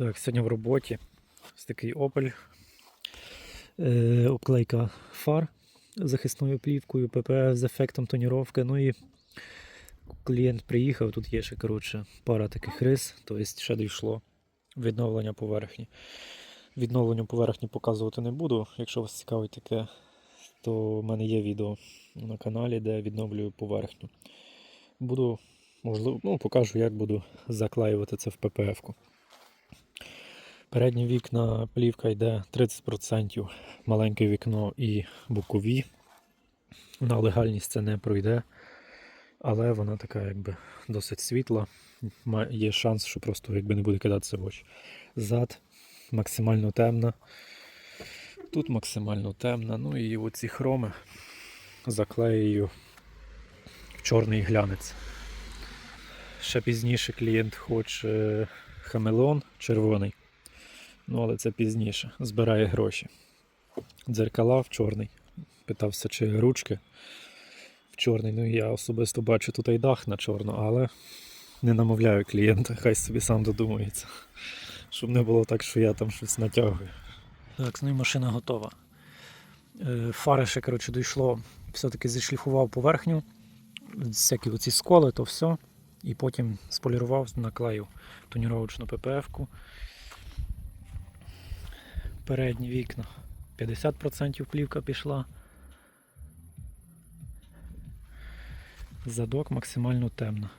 Так, сьогодні в роботі ось такий Opel. Е, обклейка фар захисною плівкою, ППФ з ефектом тоніровки. Ну і клієнт приїхав, тут є ще коротше, пара таких рис, тобто ще дійшло відновлення поверхні. Відновлення поверхні показувати не буду. Якщо вас цікавить таке, то в мене є відео на каналі, де відновлюю поверхню. Буду, можливо, ну, покажу, як буду заклеювати це в ППФ-ку. Передні вікна плівка йде 30% маленьке вікно і бокові. На легальність це не пройде, але вона така якби досить світла. Є шанс, що просто якби не буде кидатися в очі. Зад максимально темна. Тут максимально темна. Ну і оці хроми заклею в чорний глянець. Ще пізніше клієнт хоче хамелеон червоний. Ну, але це пізніше. Збирає гроші. Дзеркала в чорний. Питався, чи ручки в чорний. Ну, я особисто бачу тут і дах на чорно, але не намовляю клієнта, хай собі сам додумається. Щоб не було так, що я там щось натягую. Так, ну і машина готова. Е, Фари ще, коротше, дійшло. Все-таки зішліфував поверхню. Всякі оці сколи, то все. І потім сполірував, наклеїв тоніровочну ППФ-ку передні вікна. 50% плівка пішла. Задок максимально темно.